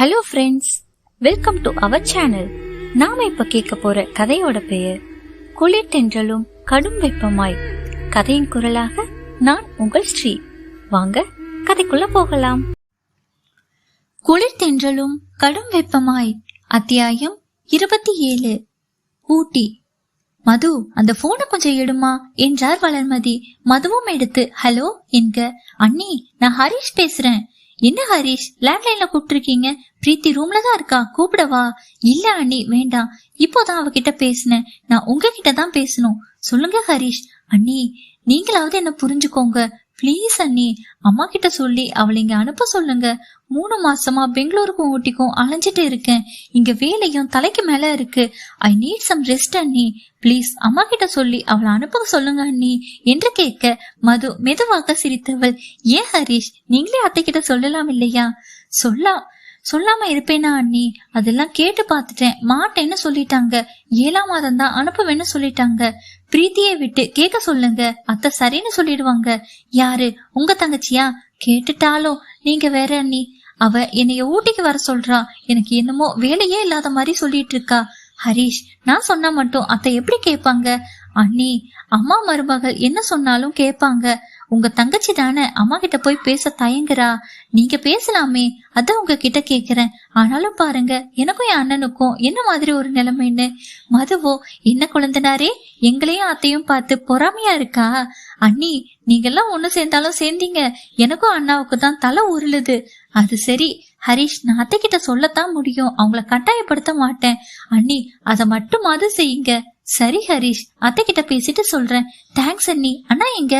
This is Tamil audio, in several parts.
Hello friends welcome to our channel நாம இப்ப கேட்க போற கதையோட பெயர் குளிர் தென்றலும் கடும் வெப்பமாய். கதையின் குரலாக நான் உங்கள் ஸ்ரீ. வாங்க கதைக்குள்ள போகலாம். குளிர் தென்றலும் கடும் வெப்பமாய். அத்தியாயம் இருபத்தி ஏழு. ஊட்டி. மது அந்த போனை கொஞ்சம் எடுமா என்றார் வளர்மதி. மதுவும் எடுத்து ஹலோ என்க அண்ணி நான் ஹரிஷ் பேசுறேன். என்ன ஹரிஷ் லேண்ட்லைன்ல கூப்பிட்டுருக்கீங்க? பிரீத்தி ரூம்ல தான் இருக்கா? கூப்பிடவா? இல்ல அண்ணி வேண்டாம். இப்போதான் அவகிட்ட பேசினேன். நான் உங்ககிட்ட தான் பேசணும். சொல்லுங்க ஹரிஷ். அண்ணி நீங்களாவது என்ன புரிஞ்சுக்கோங்க. ப்ளீஸ் அண்ணி. அம்மா கிட்ட சொல்லி அவளை இங்க அனுப்ப சொல்லுங்க. மூணு மாசமா பெங்களூருக்கும் ஊட்டிக்கும் அலைஞ்சிட்டு இருக்கேன். இங்க வேலையும் தலைக்கு மேல இருக்கு. ஐ நீட் சம் ரெஸ்ட் அண்ணி. ப்ளீஸ் அம்மா கிட்ட சொல்லி அவளை அனுப்ப சொல்லுங்க அண்ணி. என்று கேட்க மது மெதுவாக சிரித்தவள். ஏன் ஹரிஷ்? நீங்களே அத்தை கிட்ட சொல்லலாம் இல்லையா? சொல்லலாம் சொல்லாம இருப்பேனா அண்ணி? அதெல்லாம் கேட்டு பார்த்துட்டேன். மாட்டேன்னு சொல்லிட்டாங்க. ஏழாம் மாதம் தான் அனுப்புவேன்னு சொல்லிட்டாங்க. பிரீத்தியை விட்டு கேட்க சொல்லுங்க. அத்தை சரின்னு சொல்லிடுவாங்க. யாரு? உங்க தங்கச்சியா? கேட்டுட்டாலும் நீங்க வேற அண்ணி. அவ என்னைய ஊட்டிக்கு வர சொல்றா. எனக்கு என்னமோ வேலையே இல்லாத மாதிரி சொல்லிட்டு இருக்கா ஹரிஷ் நான் சொன்னா மட்டும் அத்தை எப்படி கேட்பாங்க? அண்ணி அம்மா மருமகள் என்ன சொன்னாலும் கேட்பாங்க. உங்க தங்கச்சி தானே அம்மா கிட்ட போய் பேச தயங்குறா. நீங்க பேசலாமே அதான் உங்ககிட்ட கேக்குறேன். ஆனாலும் பாருங்க எனக்கும் என் அண்ணனுக்கும் என்ன மாதிரி ஒரு நிலைமைன்னு. மதுவோ என்ன குழந்தனாரே? எங்களையும் அத்தையும் பார்த்து பொறாமையா இருக்கா? அண்ணி நீங்கெல்லாம் ஒண்ணு சேர்ந்தாலும் சேர்ந்தீங்க. எனக்கும் அண்ணாவுக்கு தான் தலை உருளுது. அது சரி ஹரிஷ் நான் அத்தை கிட்ட சொல்லத்தான் முடியும். அவங்கள கட்டாயப்படுத்த மாட்டேன். அண்ணி அதை மட்டுமாவது செய்யுங்க. சரி ஹரிஷ் அத்தை கிட்ட பேசிட்டு சொல்றேன். தேங்க்ஸ் அண்ணி. அண்ணா எங்க?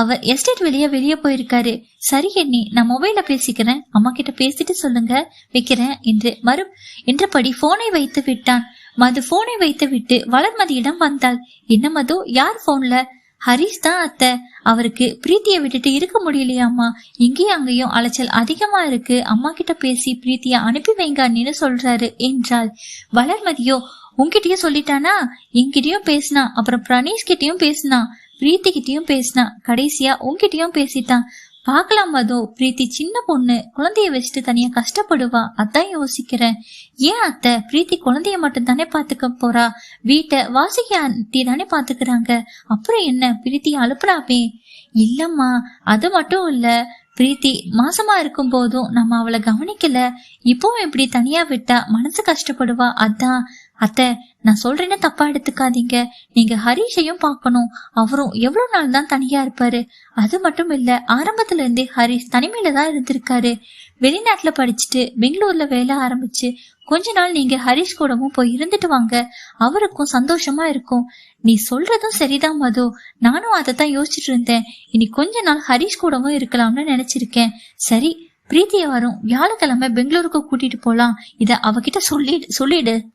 அவர் எஸ்டேட் வெளியே வெளியே போயிருக்காரு. சரி எண்ணி நான் மொபைல பேசிக்கிறேன். அம்மா கிட்ட பேசிட்டு சொல்லுங்க. வைக்கிறேன் என்று மறு என்றபடி போனை வைத்து விட்டான். மது போனை வைத்து விட்டு வளர்மதியிடம் வந்தாள். என்ன மது? யார் போன்ல ஹரிஷ் தான் அத்தை. அவருக்கு பிரீத்தியை விட்டுட்டு இருக்க முடியலையாம்மா இங்கேயும் அங்கேயும் அலைச்சல் அதிகமா இருக்கு. அம்மா கிட்ட பேசி பிரீத்தியை அனுப்பி வைங்க அண்ணின்னு சொல்றாரு என்றாள். வளர்மதியோ உன்கிட்டயும் சொல்லிட்டானா? என்கிட்டயும் பேசினா. அப்புறம் பிரணேஷ் கிட்டயும் பேசினா. பிரீத்தி கிட்டயும் பேசினா கடைசியா உன்கிட்டயும் பேசிட்டான். பார்க்கலாம் மதோ பிரீத்தி சின்ன பொண்ணு குழந்தைய வச்சுட்டு தனியா கஷ்டப்படுவா? அதான் யோசிக்கிறேன். ஏன் அத்தை? பிரீத்தி குழந்தைய மட்டும் தானே பாத்துக்க போறா? வீட்டை வாசிக்க ஆண்டி தானே பாத்துக்கிறாங்க அப்புறம் என்ன? பிரீத்தி அனுப்புறாமே இல்லம்மா அது மட்டும் இல்ல. பிரீத்தி மாசமா இருக்கும் போதும் நம்ம அவளை கவனிக்கல. இப்பவும் இப்படி தனியா விட்டா மனசு கஷ்டப்படுவா? அதான். அத்தை நான் சொல்றேன்னு தப்பா எடுத்துக்காதீங்க. நீங்க ஹரிஷையும் பார்க்கணும். அவரும் எவ்வளவு நாள் தான் தனியா இருப்பாரு. அது மட்டும் இல்ல ஆரம்பத்துல இருந்தே ஹரிஷ் தனிமையில தான் இருந்திருக்காரு. வெளிநாட்டுல படிச்சுட்டு பெங்களூர்ல வேலை ஆரம்பிச்சு கொஞ்ச நாள் நீங்க ஹரிஷ் கூடவும் போய் இருந்துட்டு வாங்க. அவருக்கும் சந்தோஷமா இருக்கும். நீ சொல்றதும் சரிதான் மது. நானும் அதை தான் யோசிச்சுட்டு இருந்தேன். இனி கொஞ்ச நாள் ஹரிஷ் கூடவும் இருக்கலாம்னு நினைச்சிருக்கேன். சரி பிரீத்திய வரும். வியாழக்கிழமை பெங்களூருக்கு கூட்டிட்டு போலாம். இத அவகிட்ட சொல்லி சொல்லிடு.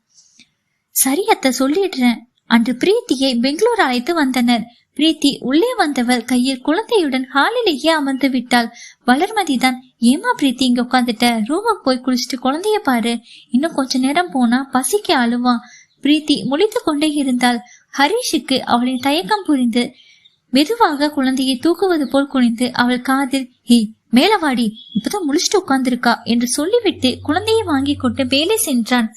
சரி அத்தை சொல்லிடுறேன். அன்று பிரீத்தியை பெங்களூர் அழைத்து வந்தனர். பிரீத்தி உள்ளே வந்தவள் கையில் குழந்தையுடன் ஹாலிலேயே அமர்ந்து விட்டாள். வளர்மதி தான் ஏமா பிரீத்தி இங்க உட்காந்துட்ட ரூமுக்கு போய் குளிச்சுட்டு குழந்தைய பாரு. இன்னும் கொஞ்ச நேரம் போனா பசிக்கு அழுவான் பிரீத்தி முழித்து கொண்டே இருந்தாள். ஹரிஷுக்கு அவளின் தயக்கம் புரிந்து மெதுவாக குழந்தையை தூக்குவது போல் குனிந்து அவள் காதில் ஹே மேலவாடி இப்பதான் முழிச்சிட்டு உட்கார்ந்திருக்கா? என்று சொல்லிவிட்டு குழந்தையை வாங்கி கொண்டு வேலை சென்றான்.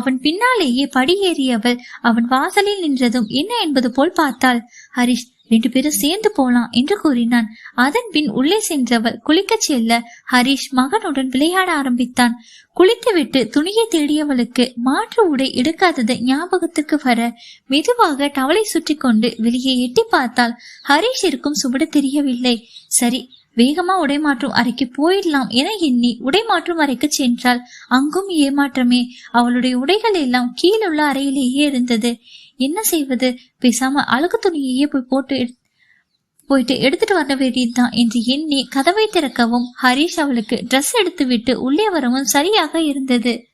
அவன் பின்னாலேயே படியேறியவள். அவன் வாசலில் நின்றதும் என்ன என்பது போல் பார்த்தாள். ஹரிஷ் ரெண்டு பேரும் சேர்ந்து போலாம் என்று கூறினான். அதன் பின் உள்ளே சென்றவள் குளிக்கச் செல்ல ஹரிஷ் மகனுடன் விளையாட ஆரம்பித்தான். குளித்துவிட்டு துணியை தேடியவளுக்கு மாற்று உடை எடுக்காதது ஞாபகத்துக்கு வர மெதுவாக டவலை சுற்றி கொண்டு வெளியே எட்டி பார்த்தால் ஹரிஷ் இருக்கும் சுவடு தெரியவில்லை. சரி வேகமா உடைமாற்றும் அறைக்கு போயிடலாம் என எண்ணி உடைமாற்றும் அறைக்கு சென்றாள். அங்கும் ஏமாற்றமே. அவளுடைய உடைகள் எல்லாம் கீழுள்ள அறையிலேயே இருந்தது. என்ன செய்வது? பேசாம அழுகு துணியையே போய் போட்டு போயிட்டு எடுத்துட்டு வர வேண்டியதுதான் என்று எண்ணி கதவை திறக்கவும் ஹரிஷ் அவளுக்கு ட்ரெஸ் எடுத்து விட்டு உள்ளே வரவும் சரியாக இருந்தது.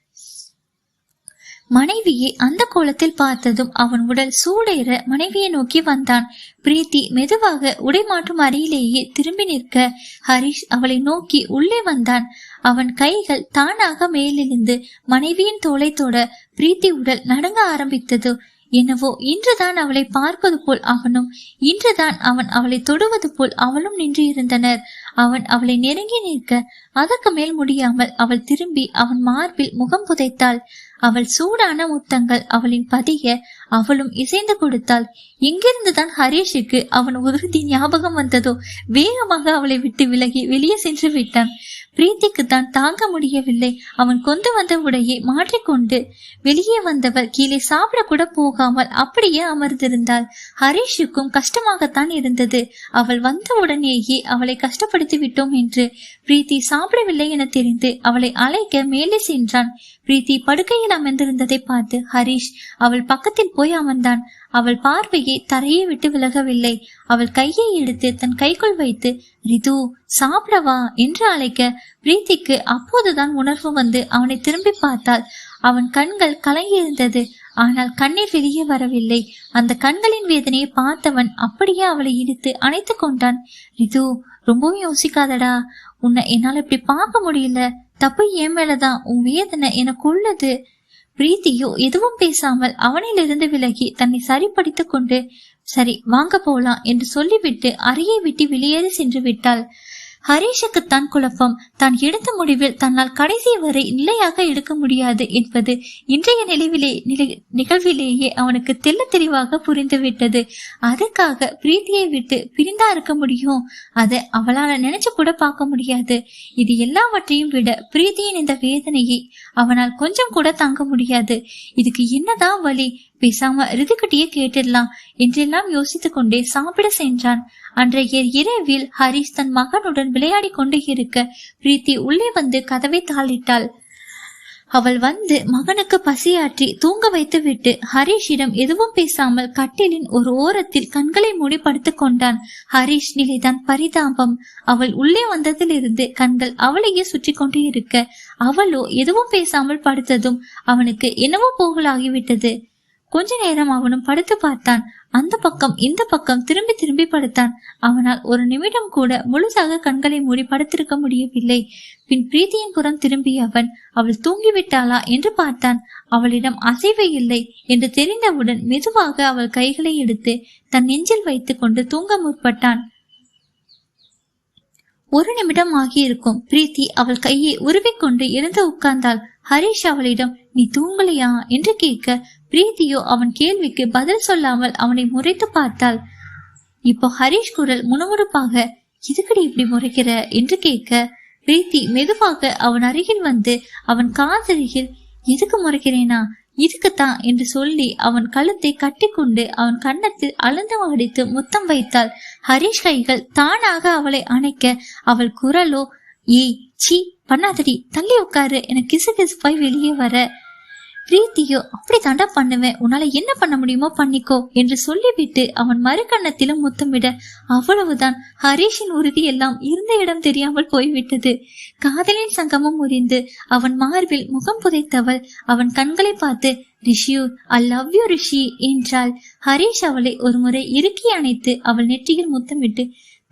மனைவியை அந்த கோலத்தில் பார்த்ததும் அவன் உடல் சூடேற மனைவியை நோக்கி வந்தான். பிரீத்தி மெதுவாக உடை மாற்றும் அறையிலேயே திரும்பி நிற்க ஹரிஷ் அவளை நோக்கி உள்ளே வந்தான். அவன் கைகள் தானாக மேலிருந்து மனைவியின் தோலை தொட பிரீத்தி உடல் நடுங்க ஆரம்பித்தது. என்னவோ இன்றுதான் அவளை பார்ப்பது போல் அவனும் இன்றுதான் அவன் அவளை தொடுவது போல் அவளும் நின்று இருந்தனர். அவன் அவளை நெருங்கி நிற்க அதற்கு மேல் முடியாமல் அவள் திரும்பி அவன் மார்பில் முகம் புதைத்தாள். அவள் சூடான முத்தங்கள் அவளின் பதிய அவளும் இசைந்து கொடுத்தாள். எங்கிருந்துதான் ஹரீஷுக்கு அவன் உறுதி ஞாபகம் வந்ததோ வேகமாக அவளை விட்டு விலகி வெளியே சென்று விட்டான். பிரீத்திக்கு தான் தாங்க முடியவில்லை. அவன் கொண்டு வந்த உடையை மாற்றிக்கொண்டு வெளியே வந்தவர் கீழே சாப்பிட கூட போகாமல் அப்படியே அமர்ந்திருந்தாள். ஹரீஷுக்கும் கஷ்டமாகத்தான் இருந்தது. அவள் வந்த உடனேயே அவளை கஷ்டப்படுத்தி விட்டோம் என்று பிரீத்தி சாப்பிடவில்லை என தெரிந்து அவளை அழைக்க மேலே சென்றான். பிரீத்தி படுக்கையில் அமர்ந்திருந்ததை பார்த்து ஹரிஷ் அவள் பக்கத்தில் போய் அமர்ந்தான். அவள் பார்வையை தரையை விட்டு விலகவில்லை. அவள் கையை எடுத்து தன் கைக்குள் வைத்து ரிது சாப்பிடவா? என்று அழைக்க பிரீத்திக்கு அப்போதுதான் உணர்வு வந்து அவனை திரும்பி பார்த்தாள் அவன் கண்கள் கலங்கியிருந்தது. ஆனால் கண்ணீர் வெளியே வரவில்லை. அந்த கண்களின் வேதனையை பார்த்தவன் அப்படியே அவளை இழுத்து அணைத்து கொண்டான். ரிது ரொம்பவும் யோசிக்காதடா. உன்னை என்னால இப்படி பார்க்க முடியல. தப்பு என் மேலதான். உன் வேதனை எனக்கு உள்ளது பிரீத்தியோ எதுவும் பேசாமல் அவனிலிருந்து விலகி தன்னை சரிப்படுத்திக் கொண்டு சரி வாங்க போலாம் என்று சொல்லிவிட்டு அறையை விட்டு வெளியேறி சென்று விட்டாள். ஹரீஷுக்கு தன் குழப்பம் தான் எடுத்த முடிவில் தன்னால் கடைசி வரை நிலையாக எடுக்க முடியாது என்பது இன்றைய நிலவிலே நிகழ்விலேயே அவனுக்கு தெல்ல தெளிவாக புரிந்துவிட்டது. அதுக்காக பிரீத்தியை விட்டு பிரிந்தா இருக்க முடியும்? அதை அவளால நினைச்சு கூட பார்க்க முடியாது. இது எல்லாவற்றையும் விட பிரீத்தியின் இந்த வேதனையை அவனால் கொஞ்சம் கூட தாங்க முடியாது. இதுக்கு என்னதான் வழி? பேசாம ரிதுக்கிட்டே கேட்டுடலாம் என்றெல்லாம் யோசித்துக் கொண்டே சாப்பிட சென்றான். அன்றைய இரவில் ஹரிஷ் தன் மகனுடன் விளையாடி கொண்டு இருக்க பிரீத்தி உள்ளே வந்து கதவை தாளிட்டாள். அவள் வந்து மகனுக்கு பசியாற்றி தூங்க வைத்துவிட்டு ஹரிஷிடம் எதுவும் பேசாமல் கட்டிலின் ஒரு ஓரத்தில் கண்களை மூடி படுத்துக் கொண்டான். ஹரிஷ் நிலைதான் பரிதாபம். அவள் உள்ளே வந்ததிலிருந்து கண்கள் அவளையே சுற்றி கொண்டு இருக்க அவளோ எதுவும் பேசாமல் படுத்ததும் அவனுக்கு என்னவோ போகலாகிவிட்டது. கொஞ்ச நேரம் அவனும் படுத்து பார்த்தான். அந்த பக்கம் இந்த பக்கம் திரும்பி திரும்பி படுத்தான். அவனால் ஒரு நிமிடம் கூட முழுதாக கண்களை மூடி படுத்திருக்க முடியவில்லை. பின் பிரீத்தியின் புறம் திரும்பிய அவன் அவள் தூங்கிவிட்டாளா? என்று பார்த்தான். அவளிடம் அசைவே இல்லை என்று தெரிந்தவுடன் மெதுவாக அவள் கைகளை எடுத்து தன் நெஞ்சில் வைத்துக் கொண்டு தூங்க முற்பட்டான். ஒரு நிமிடம் ஆகியிருக்கும். பிரீத்தி அவள் கையை உருவிக்கொண்டு எழுந்து உட்கார்ந்தாள். ஹரிஷ் அவளிடம் நீ தூங்கலையா? என்று கேட்க பிரீத்தியோ அவன் கேள்விக்கு பதில் சொல்லாமல் அவனை முறைத்து பார்த்தாள். இப்போ ஹரிஷ் குரல் முணுமுணுப்பாக இதுக்கடி இப்படி முறைக்கிற? என்று கேட்க பிரீத்தி மெதுவாக அவன் அருகில் வந்து அவன் காதருகில் எதுக்கு முறைக்கிறேனா? இதுக்குத்தான் என்று சொல்லி அவன் கழுத்தை கட்டிக்கொண்டு அவன் கன்னத்தில் அழுந்த அடித்து முத்தம் வைத்தாள். ஹரிஷ் கைகள் தானாக அவளை அணைக்க அவள் குரலோ ஏய் சீ பண்ணாதடி தள்ளி உட்காரு என கிசு கிசுப்பாய் வெளியே வர. பிரீத்தியோ அப்படித்தாண்டா பண்ணுவேன். உன்னால என்ன பண்ண முடியுமோ பண்ணிக்கோ என்று சொல்லிவிட்டு அவன் மறுக்கண்ணத்திலும் முத்தமிட அவ்வளவுதான். ஹரீஷின் உறுதி எல்லாம் இருந்த இடம் தெரியாமல் போய்விட்டது. காதலின் சங்கமும் முறிந்து அவன் மார்பில் முகம் புதைத்தவள் அவன் கண்களை பார்த்து ரிஷியூ ஐ லவ் யூ ரிஷி என்றாள். ஹரீஷ் அவளை ஒரு முறை இறுக்கி அணைத்து அவள் நெற்றியில் முத்தமிட்டு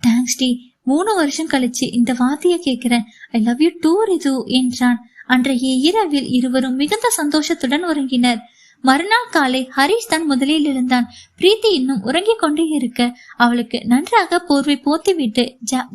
தேங்க்ஸ் டி. மூணு வருஷம் கழிச்சு இந்த வார்த்தையை கேட்கிறேன். I love you too Ritu என்றான். அன்றைய இரவில் இருவரும் மிகுந்த சந்தோஷத்துடன் உறங்கினர். மறுநாள் காலை ஹரிஷ் தான் முதலில் இருந்தான். பிரீத்தி இன்னும் உறங்கிக் கொண்டே இருக்க அவளுக்கு நன்றாக போர்வை போத்திவிட்டு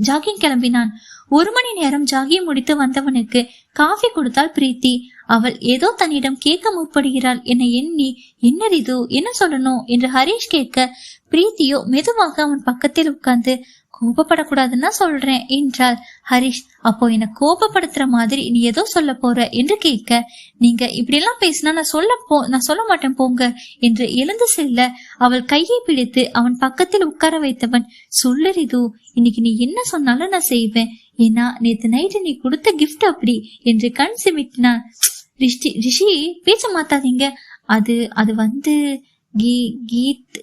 ஜாகிங் கிளம்பினான். ஒரு மணி நேரம் ஜாகி முடித்து வந்தவனுக்கு காஃபி கொடுத்தாள் பிரீத்தி. அவள் ஏதோ தன்னிடம் கேட்க முற்படுகிறாள். என எண்ணி என்ன இது? என்ன சொல்லணும்? என்று ஹரீஷ் கேட்க பிரீத்தியோ மெதுவாக அவன் பக்கத்தில் உட்கார்ந்து கோபப்படக்கூடாதுன்னா சொல்றேன். என்றாள். ஹரிஷ் அப்போ என்ன கோபப்படுத்துற மாதிரி நீ ஏதோ சொல்ல போற என்று கேட்க நீங்க இப்படி எல்லாம் பேசினா நான் சொல்ல போ நான் சொல்ல மாட்டேன் போங்க என்று எழுந்து செல்ல அவள் கையை பிடித்து அவன் பக்கத்தில் உட்கார வைத்தவன் சொல்லறிது இன்னைக்கு நீ என்ன சொன்னாலும் நான் செய்வேன். ஏன்னா நேத்து நைட்டு நீ கொடுத்த கிஃப்ட் அப்படி என்று கண் சிமிட்டினான். ரிஷி ரிஷி பேச மாத்தாதீங்க அது அது வந்து கீ கீத்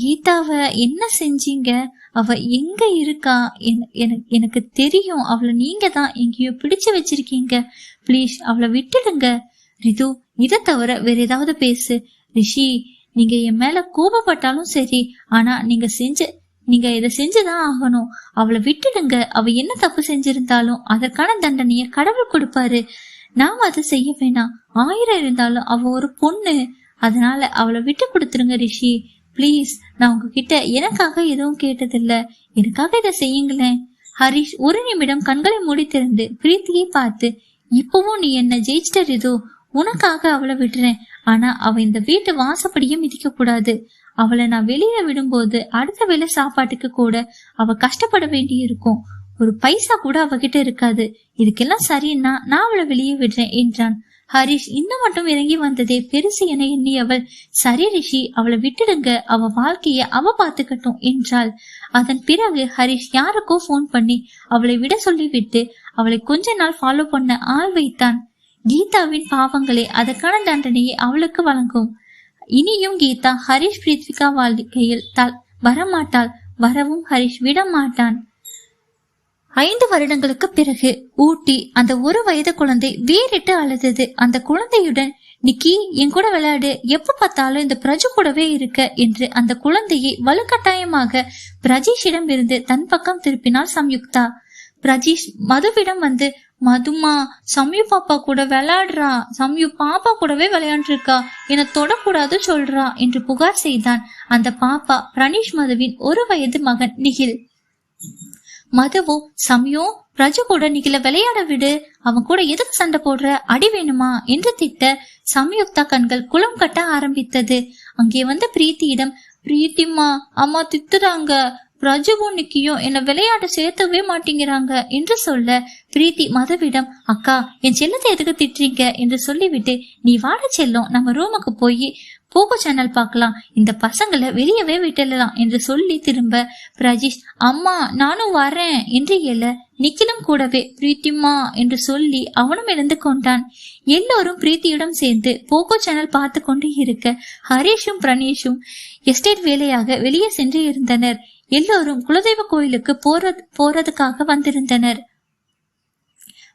கீதாவை என்ன செஞ்சீங்க? அவ எங்க இருக்கா? எனக்கு தெரியும். அவளை நீங்க தான் எங்கேயோ பிடிச்சு வச்சிருக்கீங்க. ப்ளீஸ் அவளை விட்டுடுங்க. ரிது இதை தவிர வேற ஏதாவது பேசு. ரிஷி நீங்க என் மேல கோபப்பட்டாலும் சரி ஆனா நீங்க செஞ்ச நீங்க இதை செஞ்சுதான் ஆகணும். அவளை விட்டுடுங்க. அவ என்ன தப்பு செஞ்சிருந்தாலும் அதற்கான தண்டனைய கடவுள் கொடுப்பாரு. நாம அதை செய்ய வேணாம். ஆயிரம் இருந்தாலும் அவ ஒரு பொண்ணு. அதனால அவளை விட்டு கொடுத்துருங்க ரிஷி. ப்ளீஸ் நான் உங்ககிட்ட எனக்காக எதுவும் கேட்டதில்ல. எனக்காக இதை செய்யுங்களேன். ஹரிஷ் ஒரு நிமிடம் கண்களை மூடி திறந்து பிரீத்தியை பார்த்து இப்பவும் நீ என்ன ஜெயிச்சிட்டர் இதோ உனக்காக அவளை விடுறேன். ஆனா அவ இந்த வீட்டு வாசப்படியே மிதிக்க கூடாது அவளை நான் வெளியில விடும்போது அடுத்த வேளை சாப்பாட்டுக்கு கூட அவ கஷ்டப்பட வேண்டி இருக்கும். ஒரு பைசா கூட அவகிட்ட இருக்காது. இதுக்கெல்லாம் சரின்னா நான் அவளை வெளியே விடுறேன் என்றான். ஹரிஷ் இன்னும் மட்டும் இறங்கி வந்ததே பெருசு என எண்ணியவள் சரி ரிஷி அவளை விட்டுடுங்க. அவ வாழ்க்கைய அவ பாத்துக்கட்டும் என்றாள். அதன் பிறகு ஹரிஷ் யாருக்கோ ஃபோன் பண்ணி அவளை விட சொல்லிவிட்டு அவளை கொஞ்ச நாள் ஃபாலோ பண்ண ஆள் வைத்தான். கீதாவின் பாவங்களே அதற்கான தண்டனையை அவளுக்கு வழங்கும். இனியும் கீதா ஹரிஷ் பிரித்விகா வாழ்க்கையில் த- வரமாட்டாள். வரவும் ஹரிஷ் விட மாட்டான் ஐந்து வருடங்களுக்கு பிறகு ஊட்டி அந்த ஒரு வயது குழந்தை வேறிட்டு அழுதது. அந்த குழந்தையுடன் நிக்கி என் கூட விளையாடு. எப்ப பார்த்தாலும் இந்த பிரஜு கூடவே இருக்க என்று அந்த குழந்தையை வலுக்கட்டாயமாக பிரஜீஷிடம் இருந்து தன் பக்கம் திருப்பினாள் சம்யுக்தா. பிரஜீஷ் மதுவிடம் வந்து மதுமா சம்யு பாப்பா கூட விளையாடுறா. சம்யு பாப்பா கூடவே விளையாண்டுருக்கா. என தொடக்கூடாது சொல்றா என்று புகார் செய்தான் அந்த பாப்பா பிரணீஷ் மதுவின் ஒரு வயது மகன் நிகில். மதுவும் சமயம் பிரஜு கூட நிகில விளையாட விடு. அவன் கூட எதுக்கு சண்டை போடுற? அடி வேணுமா? என்று திட்ட சம்யுக்தா கண்கள் குளம் கட்ட ஆரம்பித்தது. அங்கே வந்த பிரீத்தியிடம் பிரீத்திம்மா அம்மா திட்டுறாங்க. பிரஜுவும் நிக்கியும் என்ன விளையாட சேர்த்தவே மாட்டேங்கிறாங்க என்று சொல்ல பிரீத்தி மதவிடம் அக்கா என் செல்லத்தை எதுக்கு திட்டுறீங்க? என்று சொல்லிவிட்டு நீ வாட செல்லும் நம்ம ரூமுக்கு போய் போகோ சேனல் பார்க்கலாம். இந்த பசங்களை வெளியவே விட்டுடலாம் என்று சொல்லி திரும்ப பிரஜீஷ் அம்மா நானும் வரேன் என்று எல நிக்கிலும் கூடவே பிரீத்திம்மா என்று சொல்லி அவனும் எழுந்து கொண்டான். எல்லோரும் பிரீத்தியிடம் சேர்ந்து போகோ சேனல் பார்த்து கொண்டு இருக்க ஹரீஷும் பிரணேஷும் எஸ்டேட் வேலையாக வெளியே சென்று இருந்தனர். எல்லோரும் குலதெய்வ கோயிலுக்கு போறது போறதுக்காக வந்திருந்தனர்.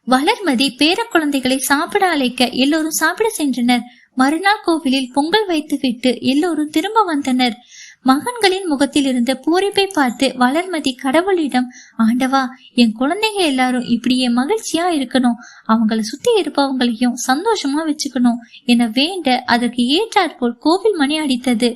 வளர்மதி பேர குழந்தைகளை சாப்பிட அழைக்க எல்லோரும் சாப்பிட சென்றனர். மறுநாள் கோவிலில் பொங்கல் வைத்துவிட்டு எல்லோரும் திரும்ப வந்தனர். மகன்களின் முகத்தில் இருந்த பூரிப்பை பார்த்து வளர்மதி கடவுளிடம் ஆண்டவா என் குழந்தைங்க எல்லாரும் இப்படியே மகிழ்ச்சியா இருக்கணும். அவங்கள சுத்தி இருப்பவங்களையும் சந்தோஷமா வச்சுக்கணும். என வேண்ட அதற்கு ஏற்றாற்போல் கோவில் மணி அடித்தது.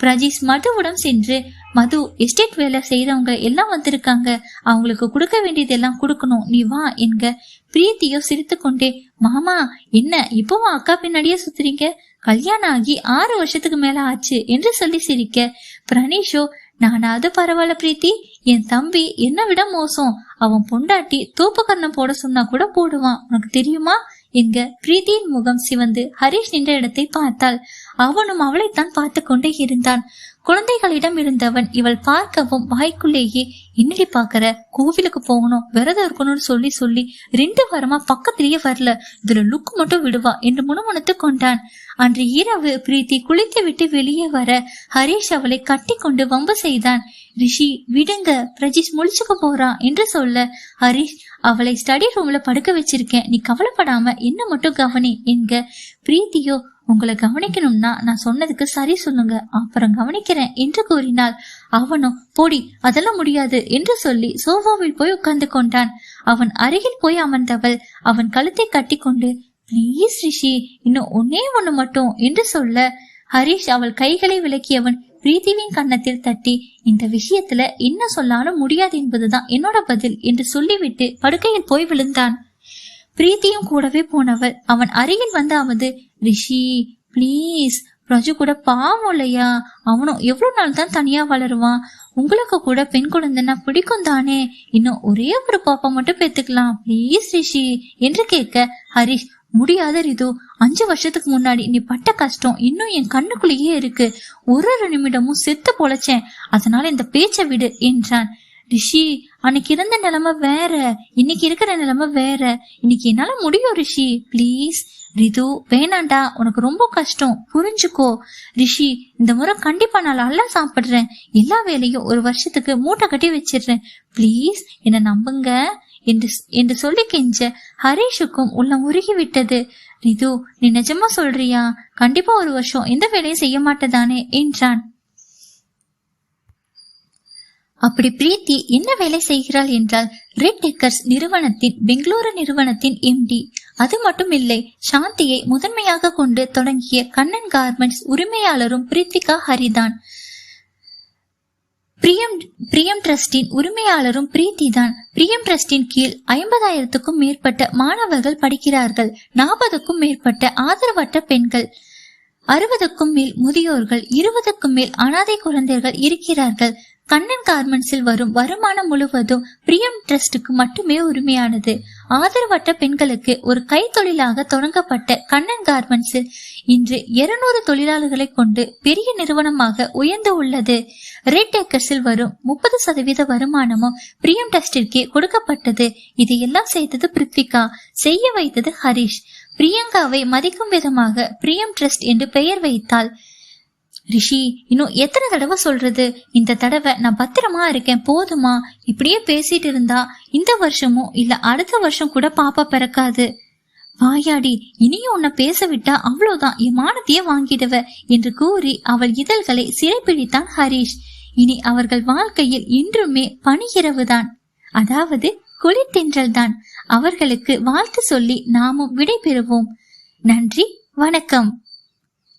பிரஜீஷ் மதுவுடன் சென்று மது எஸ்டேட் வேலை செய்யறவங்க எல்லாம் வந்திருக்காங்க. அவங்களுக்கு கொடுக்க வேண்டியதெல்லாம் கொடுக்கணும். நீ வா என்க பிரீத்தியோ சிரித்துக்கொண்டே மாமா என்ன இப்பவும் அக்கா பின்னாடியே சுத்துறீங்க? கல்யாணம் ஆகி ஆறு வருஷத்துக்கு மேல ஆச்சு என்று சொல்லி சிரிக்க பிரணீஷோ நானாவது பரவாயில்ல பிரீத்தி. என் தம்பி என்ன விட மோசம். அவன் பொண்டாட்டி தூப்பு கண்ணம் போட சொன்னா கூட போடுவான். உனக்கு தெரியுமா? எங்க பிரீத்தியின் முகம் சிவந்து ஹரிஷ் நின்ற இடத்தை பார்த்தாள். அவனும் அவளைத்தான் பார்த்து கொண்டே இருந்தான். குழந்தைகளிடம் இருந்தவன் இவள் பார்க்கவும் வாய்க்குள்ளேயே என்னடி பாக்குற கோவிலுக்கு போகணும் விரதம் இருக்கணும்னு சொல்லி சொல்லி ரெண்டு வாரமா பக்கத்திலேயே வரல. இதுல லுக் மட்டும் விடுவா என்று முணுமுணுத்து கொண்டான். அன்று இரவு பிரீத்தி குளித்து விட்டு வெளியே வர ஹரீஷ் அவளை கட்டி கொண்டு வம்பு செய்தான். ரிஷி விடுங்க பிரஜீஷ் முழிச்சுக்க போறான் என்று சொல்ல ஹரீஷ் அவளை ஸ்டடி ரூம்ல படுக்க வச்சிருக்கேன். நீ கவலைப்படாம என்ன மட்டும் கவனி என்க பிரீத்தியோ உங்களை கவனிக்கணும்னா நான் சொன்னதுக்கு சரி சொல்லுங்க. அப்புறம் கவனிக்கிறேன் என்று கூறினாள். அவனும் போடி அதெல்லாம் முடியாது என்று சொல்லி சோஃபாவில் போய் உட்கார்ந்து கொண்டான். அவன் அருகில் போய் அமர்ந்தவள் அவன் கழுத்தை கட்டிக்கொண்டு பிளீஸ் ரிஷி இன்னும் ஒன்னே ஒண்ணு மட்டும் என்று சொல்ல ஹரிஷ் அவள் கைகளை விலக்கியவன் பிரீத்திவின் கன்னத்தில் தட்டி இந்த விஷயத்துல என்ன சொல்லாலும் முடியாது என்பதுதான் என்னோட பதில் என்று சொல்லிவிட்டு படுக்கையில் போய் விழுந்தான். பிரீத்தியும் கூடவே போனவள். அவன் அருகில் வந்தாவது ரிஷி ப்ளீஸ் பிரஜு கூட பாவம் இல்லையா? அவனும் எவ்வளவு நாள் தான் தனியா வளருவான். உங்களுக்கு கூட பெண் குழந்தைன்னா பிடிக்கும் தானே? இன்னும் ஒரே ஒரு பாப்பா மட்டும் பெத்துக்கலாம். ப்ளீஸ் ரிஷி என்று கேட்க ஹரிஷ் முடியாத ரிது. அஞ்சு வருஷத்துக்கு முன்னாடி நீ பட்ட கஷ்டம் இன்னும் என் கண்ணுக்குள்ளேயே இருக்கு. ஒரு ஒரு நிமிடமும் செத்து பொழைச்சேன். அதனால இந்த பேச்சை விடு என்றான். ரிஷி அன்னைக்கு இருந்த நிலைமை வேற. இன்னைக்கு இருக்கிற நிலைமை வேற. இன்னைக்கு என்னால முடியும் ரிஷி. ப்ளீஸ் ரிது வேணாண்டா. உனக்கு ரொம்ப கஷ்டம். புரிஞ்சுக்கோ. ரிஷி இந்த முறை கண்டிப்பா நான் நல்லா சாப்பிடுறேன். எல்லா வேலையும் ஒரு வருஷத்துக்கு மூட்டை கட்டி வச்சிடுறேன். ப்ளீஸ் என்ன நம்புங்க. என்று என்று சொல்லி கெஞ்ச ஹரீஷுக்கும் உள்ளம் உருகி விட்டது. ரிது நீ நிஜமா சொல்றியா? கண்டிப்பா ஒரு வருஷம் எந்த வேலையும் செய்ய மாட்டேதானே என்றான். அப்படி பிரீத்தி என்ன வேலை செய்கிறாள் என்றால் ரெட் டெக்கர்ஸ் நிறுவனத்தின் பெங்களூரு நிறுவனத்தின் எம்டி அது மட்டும் இல்லை சாந்தியை முதன்மையாக கொண்டு தொடங்கிய கண்ணன் கார்மெண்ட்ஸ் உரிமையாளரும் பிரீத்திகா ஹரிதான். பிரியம் பிரியம் டிரஸ்டின் உரிமையாளரும் பிரீத்தி தான் பிரியம் டிரஸ்டின் கீழ் ஐம்பதாயிரத்துக்கும் மேற்பட்ட மாணவர்கள் படிக்கிறார்கள். நாற்பதுக்கும் மேற்பட்ட ஆதரவற்ற பெண்கள். அறுபதுக்கும் மேல் முதியோர்கள் இருபதுக்கும் மேல் அனாதை குழந்தைகள் இருக்கிறார்கள். கண்ணன் கார்மெண்ட்ஸில் வரும் வருமானம் முழுவதும் பிரியம் ட்ரஸ்டுக்கு மட்டுமே உரிமையானது. ஆதரவற்ற பெண்களுக்கு ஒரு கைத்தொழிலாக தொடங்கப்பட்ட கண்ணன் கார்மெண்ட்ஸில் இன்று இருநூறு தொழிலாளர்களை கொண்டு பெரிய நிறுவனமாக உயர்ந்து உள்ளது. ரெட் ஏக்கர்ஸில் வரும் முப்பது சதவீத வருமானமும் பிரியம் ட்ரஸ்டிற்கே கொடுக்கப்பட்டது. இதையெல்லாம் செய்தது பிருத்விகா செய்ய வைத்தது ஹரிஷ். பிரியங்காவை மதிக்கும் விதமாக பிரியம் ட்ரஸ்ட் என்று பெயர் வைத்தாள். ரிஷி இன்னும் எத்தனை தடவை சொல்றது? இந்த தடவை நான் பத்திரமா இருக்கேன் போதுமா? இப்படியே பேசிட்டு இருந்தா இந்த வருஷமும் இல்ல அடுத்த வருஷம் கூட பாப்பா பிறக்காது. வாயாடி இனியும் உன்னை பேச விட்டா அவ்வளவுதான் என் மானத்தையே வாங்கிடுவ என்று கூறி அவள் இதழ்களை சிறைப்பிடித்தான் ஹரிஷ். இனி அவர்கள் வாழ்க்கையில் இன்றுமே பனியிரவுதான். அதாவது குளிர்தென்றல் தான். அவர்களுக்கு வாழ்த்து சொல்லி நாமும் விடை பெறுவோம் நன்றி வணக்கம்.